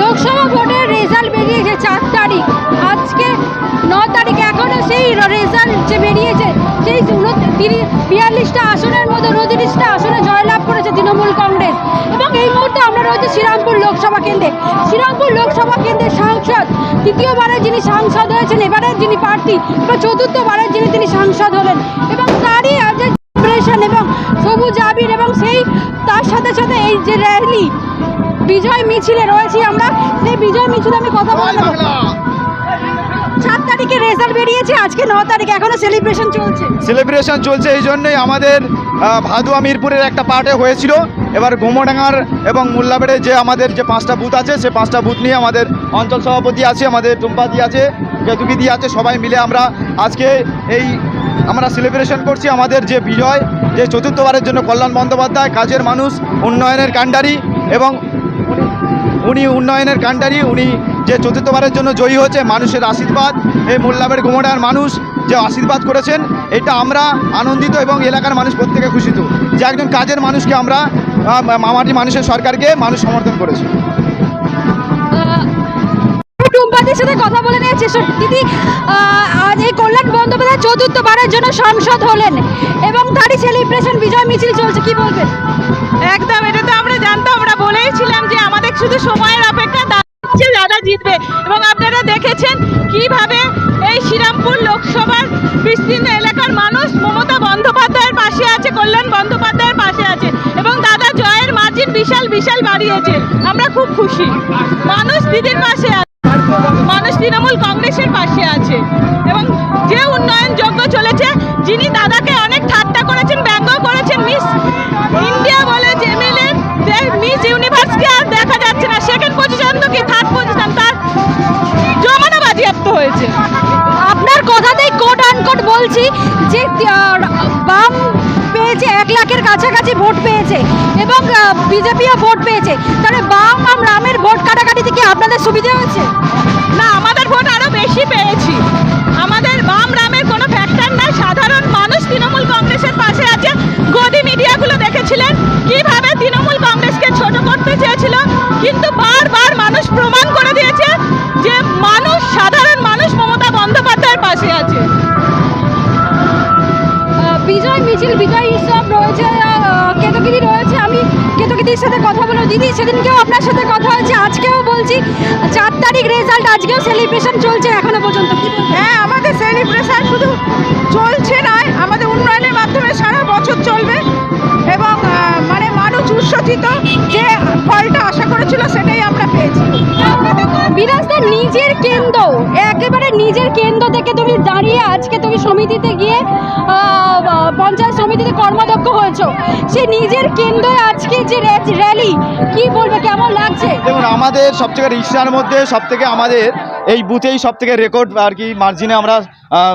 লোকসভা ভোটের রেজাল্ট বেরিয়েছে চার তারিখ। আজকে ন তারিখ এখনও সেই রেজাল্ট যে বেরিয়েছে, সেই বিয়াল্লিশটা আসনের মধ্যে উনত্রিশটা আসনে জয়লাভ করেছে তৃণমূল কংগ্রেস। এবং এই মুহূর্তে আমরা রয়েছে শ্রীরামপুর লোকসভা কেন্দ্রে। শ্রীরামপুর লোকসভা কেন্দ্রের সাংসদ তৃতীয়বারের যিনি সাংসদ হয়েছেন, এবারের যিনি প্রার্থী বা চতুর্থবারের যিনি তিনি সাংসদ হলেন। এবং তারই আজ এবং সবুজ আবির এবং সেই, তার সাথে সাথে এই যে র্যালি বিজয় মিছিলে রয়েছি আমরা। সেই বিজয় মিছিলে আমি কথা বলব সাত তারিখে রেজাল্ট বেরিয়েছে আজকে ন তারিখ এখনও সেলিব্রেশন চলছে। সেলিব্রেশন চলছে এই জন্যই আমাদের ভাদুয়া মিরপুরের একটা পার্টে হয়েছিল। এবার গোমডাঙ্গার এবং মোল্লাবেড়ে যে আমাদের যে পাঁচটা বুথ আছে সে পাঁচটা বুথ নিয়ে আমাদের অঞ্চল সভাপতি আছে আমাদের টুম্পাদি আছে কেতুকিদি আছে সবাই মিলে আমরা আজকে এই আমরা সেলিব্রেশন করছি আমাদের যে বিজয় যে চতুর্থবারের জন্য কল্যাণ বন্দ্যোপাধ্যায় কাজের মানুষ উন্নয়নের কাণ্ডারি এবং উনি উন্নয়নের কাণ্ডারি উনি যে চতুর্থবারের জন্য জয়ী হয়েছে মানুষের আশীর্বাদ এই মোল্লাবের গোমডার মানুষ যে আশীর্বাদ করেছেন এটা আমরা আনন্দিত এবং এলাকার মানুষ প্রত্যেকে খুশিত যে একজন কাজের মানুষকে আমরা মামাটি মানুষের সরকারকে মানুষ সমর্থন করেছে। টুম্পাদির সাথে কথা বলে নিয়েছে। দিদি আজ এই কল্যাণ বন্দ্যোপাধ্যায় চতুর্থবারের জন্য সাংসদ হলেন এবং তারই সেলিব্রেশন বিজয় মিছিল চলছে কি বলবেন? একদম এটা তো আমরা জানতাম আমরা বলেইছিলাম যে আমাদের শুধু সময়ের অপেক্ষা দাঁড়াচ্ছে দাদা জিতবে। এবং আপনারা দেখেছেন কীভাবে এই শ্রীরামপুর লোকসভার বিস্তীর্ণ এলাকার মানুষ মমতা বন্দ্যোপাধ্যায়ের পাশে আছে, কল্যাণ বন্দ্যোপাধ্যায়ের পাশে আছে এবং দাদা জয়ের মার্জিন বিশাল বিশাল বাড়িয়েছে। আমরা খুব খুশি। মানুষ দিদির পাশে আছে, মানুষ তৃণমূল কংগ্রেসের পাশে আছে। এবং যে উন্নয়নযোগ্য চলেছে, যিনি দাদাকে কাছাকাছি ভোট পেয়েছে এবং বিজেপিও ভোট পেয়েছে। তাহলে বাম আর রামের ভোট কাটাকাটি থেকে আপনাদের সুবিধা হয়েছে? কেতকিদির সাথে কথা বলব দিদি সেদিনকেও আপনার সাথে কথা হয়েছে আজকেও বলছি। চার তারিখ রেজাল্ট আজকেও সেলিব্রেশন চলছে এখনও পর্যন্ত। হ্যাঁ আমাদের সেলিব্রেশন শুধু চলছে নয় আমাদের উন্নয়নের মাধ্যমে সারা বছর চলবে। এবং মানে মানুষ উৎসাহিত যে ফলটা আশা করেছিল সেটাই আমরা পেয়েছি। বিরাজদার নিজের কেন্দ্র একেবারে নিজের কেন্দ্র থেকে তুমি দাঁড়িয়ে আজকে তুমি সমিতিতে গিয়ে কর্মদক্ষ সে নিজের কেন্দ্রে আজকে যে র্যালি, কি বলবে, কেমন লাগছে? দেখুন, আমাদের সবথেকে রিক্সার মধ্যে সবথেকে আমাদের এই বুথেই সবথেকে রেকর্ড আর কি মার্জিনে আমরা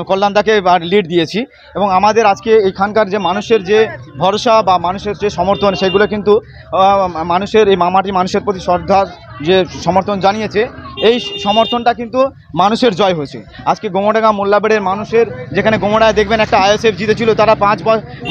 কল্যাণদাকে লিড দিয়েছি। এবং আমাদের আজকে এখানকার যে মানুষের যে ভরসা বা মানুষের যে সমর্থন, সেগুলো কিন্তু মানুষের, এই মামাটি মানুষের প্রতি শ্রদ্ধার যে সমর্থন জানিয়েছে, এই সমর্থনটা কিন্তু মানুষের জয় হয়েছে। আজকে গোমডাঙ্গা মোল্লাবেড়ের মানুষের যেখানে গোমডায় দেখবেন একটা আইএসএফ জিতেছিল, তারা পাঁচ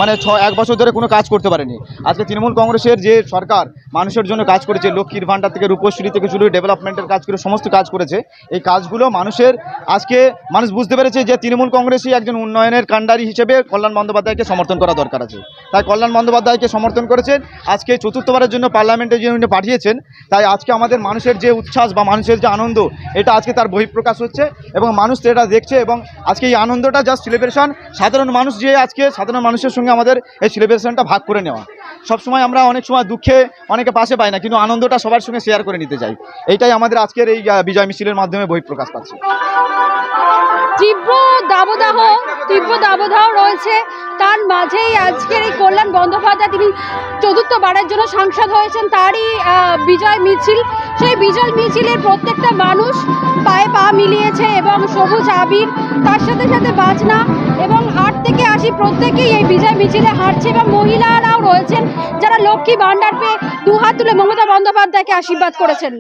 মানে ছ এক বছর ধরে কোনো কাজ করতে পারেনি। আজকে তৃণমূল কংগ্রেসের যে সরকার মানুষের জন্য কাজ করেছে, লক্ষ্মীর ভাণ্ডার থেকে রূপশ্রী থেকে শুরু ডেভেলপমেন্টের কাজ করে সমস্ত কাজ করেছে, এই কাজগুলো মানুষের আজকে মানুষ বুঝতে পেরেছে যে তৃণমূল কংগ্রেসই একজন উন্নয়নের কাণ্ডারি হিসেবে কল্যাণ বন্দ্যোপাধ্যায়কে সমর্থন করা দরকার আছে। তাই কল্যাণ বন্দ্যোপাধ্যায়কে সমর্থন করেছেন, আজকে চতুর্থবারের জন্য পার্লামেন্টে যে পাঠিয়েছেন, তাই আজকে আমাদের মানুষের যে উচ্ছ্বাস বা মানুষের যে আনন্দ, এটা আজকে তার বহিঃপ্রকাশ হচ্ছে এবং মানুষ এটা দেখছে এবং আজকে এই আনন্দটা জাস্ট সেলিব্রেশন সাধারণ মানুষ যে আজকে সাধারণ মানুষের সঙ্গে আমাদের এই সেলিব্রেশনটা ভাগ করে নেওয়া। সবসময় আমরা অনেক সময় দুঃখে অনেকে পাশে পাই না, কিন্তু আনন্দটা সবার সঙ্গে শেয়ার করে নিতে চাই। এইটাই আমাদের আজকের এই বিজয় মিছিলের মাধ্যমে বহিঃপ্রকাশ পাচ্ছে। তীব্র দাবদাহ তীব্র দাবদাহ রয়েছে। তার মাঝেই আজকের এই কল্যাণ বন্দ্যোপাধ্যায় তিনি চতুর্থবারের জন্য সাংসদ হয়েছেন, তারই বিজয় মিছিল। সেই বিজয় মিছিলের প্রত্যেকটা মানুষ পায়ে পা মিলিয়েছে এবং সবুজ আবির, তার সাথে সাথে বাজনা প্রত্যেকেই এই বিজয় মিছিলে হাঁটছে এবং মহিলারাও রয়েছেন যারা লক্ষ্মী ভাণ্ডার পেয়ে দুহাত তুলে মমতা বন্দ্যোপাধ্যায়কে আশীর্বাদ করেছেন।